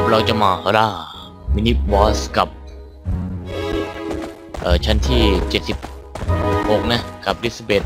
ครับเราจะมาล่ามินิบอสกับ เอ่อ ชั้นที่ 76 นะ กับดิสเบต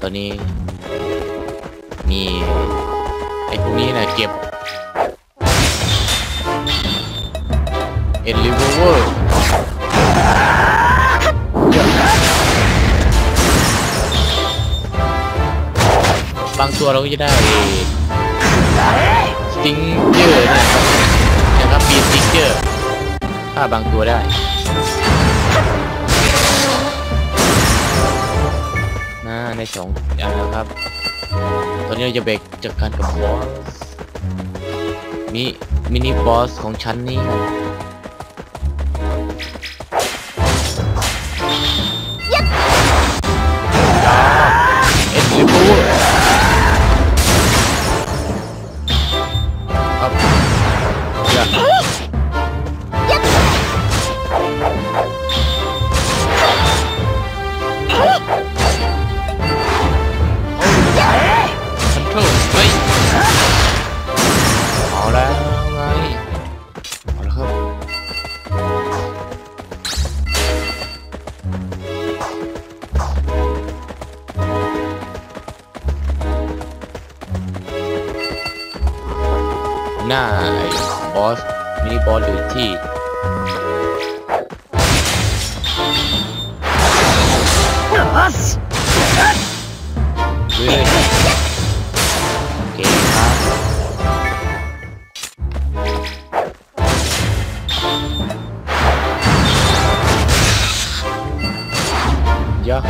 ตอนนี้ มี ไอ้พวกนี้นะเก็บเอ็นลิเวอร์บางตัวเราก็จะได้ ติงเจอร์นะครับนะครับปีสติงเจอร์ถ้าบางตัวได้น่าในสองอันนะครับ ตอนนี้เราจะเบรกจากการกับบอสมีมินิบอสของชั้นนี้ครั หน้าบอสมินิบอสอยู่ที่เฮ้ยโอเคครับเยอะ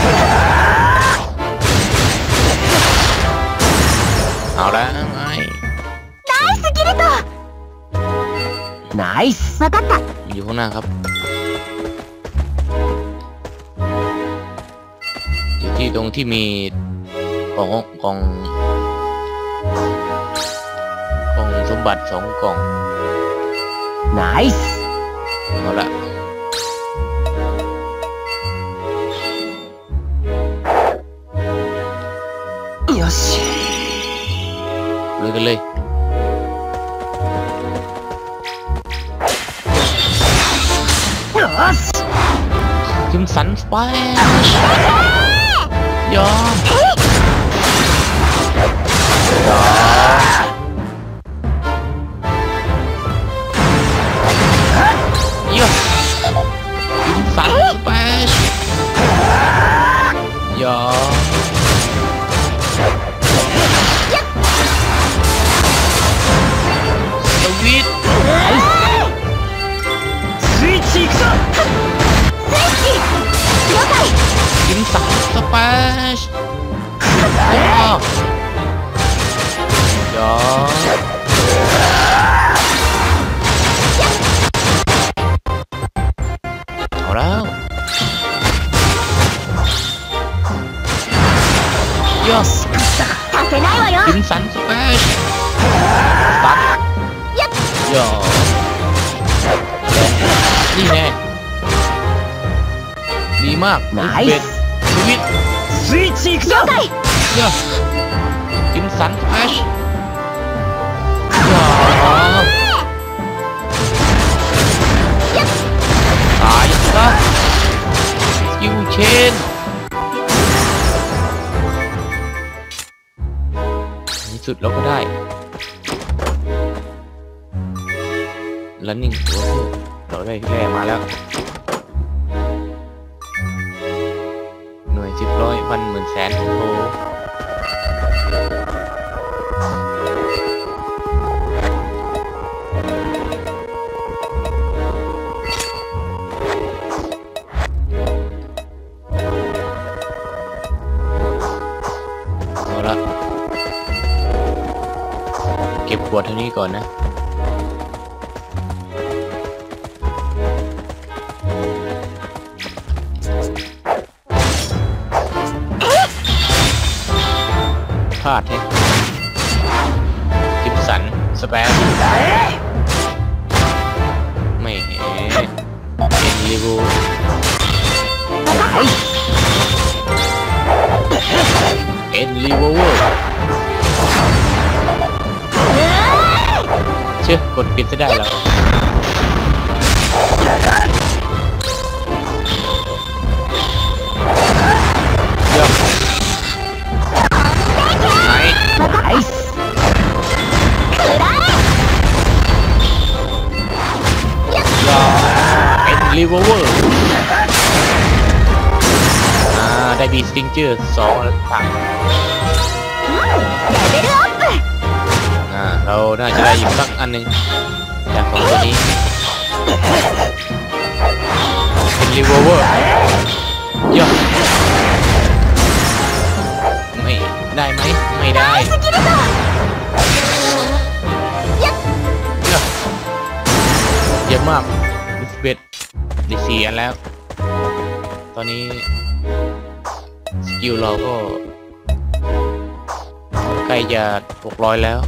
เอาแล้ว ナイスわかった อยู่ข้างหน้าครับ อยู่ที่ตรงที่มีกล่องกล่องกล่องสมบัติสองกล่อง ナイス เอาละ よし เลยกัน คิมสั đó. Hồi đó. Yes. Chính sánh smash Sánh Yo dạ. Đi nè. Đi mà Nice. Sweet Sweet Sweet Sweet Sweet Sweet Sweet Sweet ตายซะสกิลเชนที่สุดเราก็ได้ running ตัวเพื่อเราได้แร่มาแล้ว หน่วยสิบร้อยพันหมื่นแสนโทเอ ดเท่านี้ก่อนนะ พลาดเฮ้ยกิบสัน สเปร ดปิดจะได้แล้ว เยี่ไหนเป็นรีเวอร์อ่า ได้บีสติงเจอร์สองแล้าง น่าจะได้หยิบสักอันหนึ่งจากของตัวนี้เป็นรีเวอร์ย่อไม่ได้ไหมไม่ได้เยอะมากดิสเบดดิเสียแล้ว ตอนนี้สกิลเราก็ใกล้จะ600แล้ว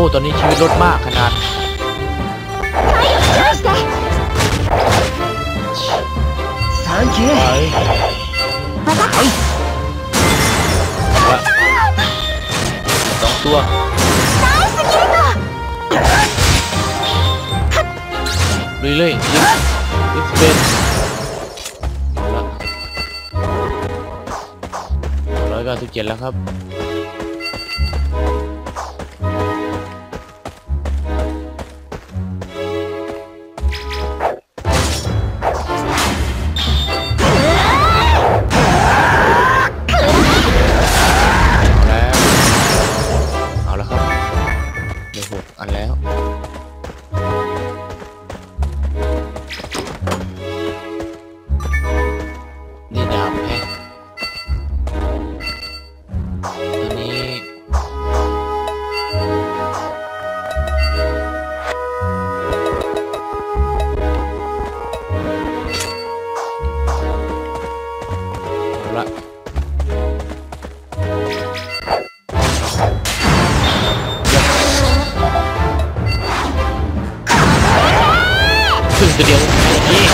้อตอนนี้ชีวิตลดมากขนาดสองตัวลุยเลยลิฟเป็นร้อยเก้าสิบเจ็ดแล้วครับ นี้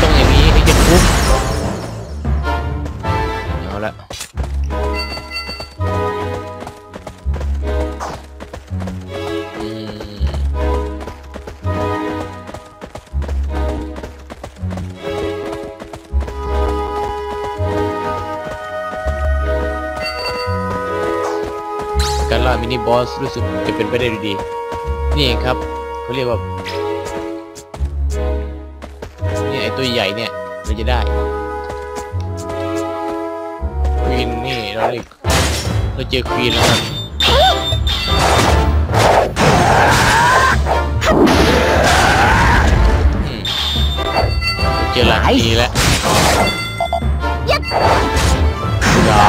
ต้องอย่างนี้ถึงจะคุ้มเอาละการล่ามินิบอสรู้สึกจะเป็นไปได้ดี นี่เองครับเขาเรียกว่า ตัวใหญ่เนี่ยเราจะได้ควีนนี่เราเรียกเราเจอควีนแล้วครับอืมเราเจอลาทีแล้วยา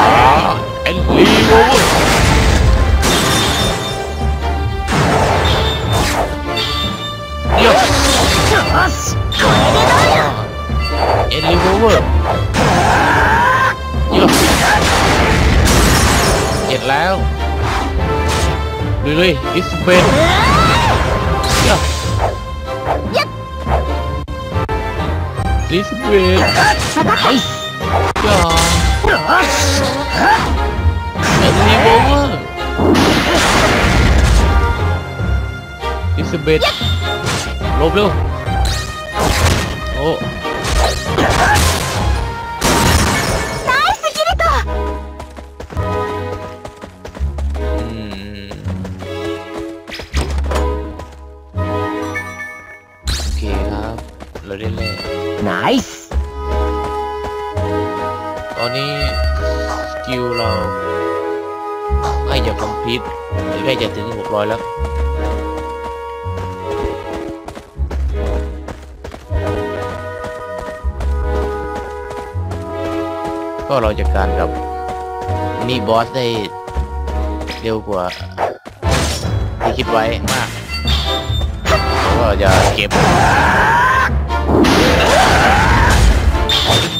แอนลีโวเเอ็นรีโวเวอร์เยอะเจ็ดแล้วลุยเล ใกล้จะคอมพลีทใกล้จะถึง600แล้วก็เราจัดการกับนี่บอสได้เร็วกว่าที่คิดไว้มากก็จะเก็บ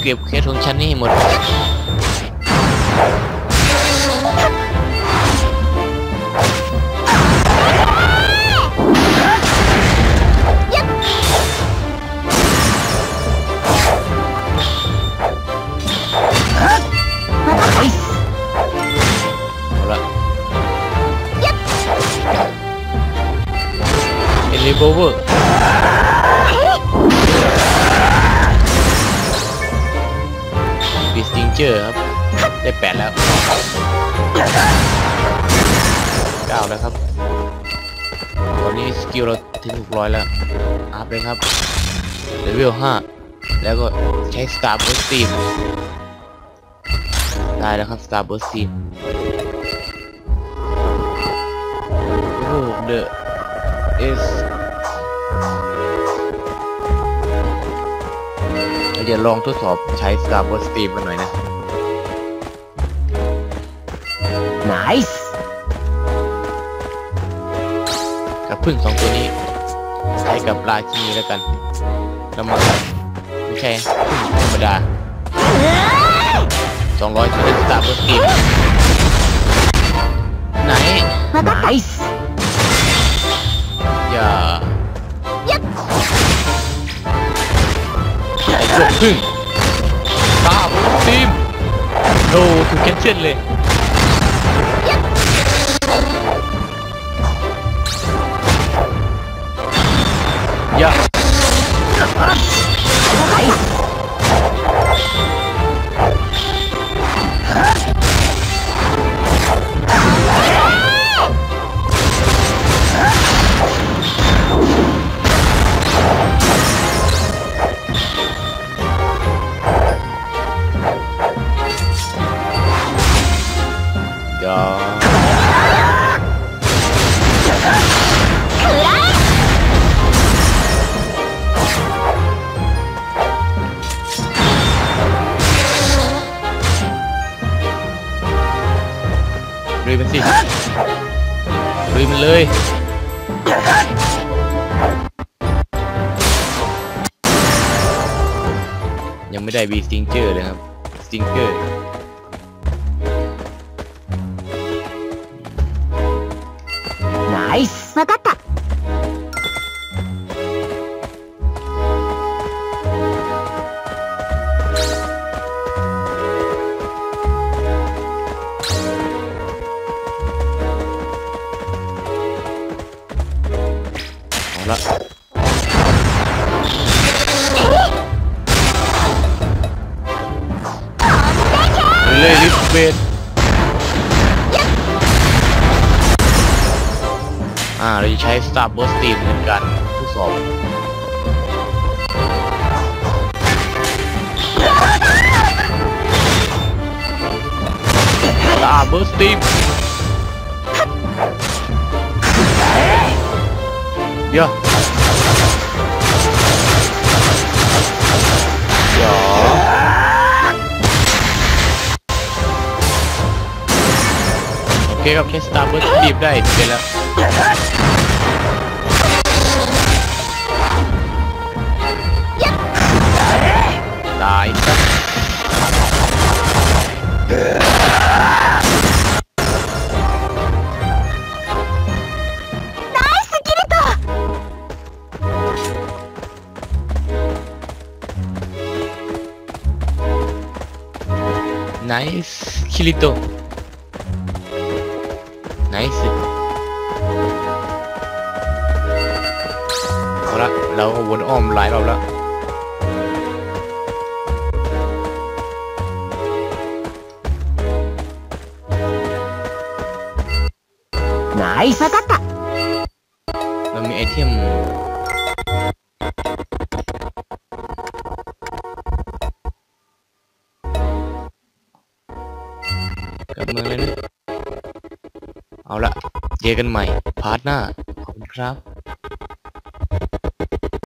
เก็บเคสของฉันนี้หมด จอร์ครับ ได้แปดแล้วเก้าแล้วครับตอนนี้สกิลเราถึงหกร้อยแล้วอัพเลยครับเลเวลห้าแล้วก็ใช้ Star Burst Team ได้แล้วครับ Star Burst Team โอ้ the is เราจะลองทดสอบใช้ Star Burst Team กันหน่อยนะ Nice กับพึ่งสองตัวนี้ใช้กับราคีแล้วกันแล้วมาไม่ใช่พึ่งธรรมดาสองร้อยชนิดตาบนตีไหน Nice อย่าไอ้พวกพึ่งตาบนตีมโดถูกแคนเซิลเลย ยมันเลยยังไม่ได้บีซิงเจอร์เลยครับสิงเกอร์ไนส์มากัตะ ละเล่ลิฟเบนอ่า เราจะใช้สตาร์บัสตีนเหมือนกันทดสอบสตาร์บัสตีน แค่ Star Burst Team ได้เป็นแล้วตายซะไนส์คิริโตไนส์เอาละเราก็วนอ้อมหลายรอบแล้ว ナイスわかった เจอกันใหม่ พาร์ทหน้าขอบคุณครับ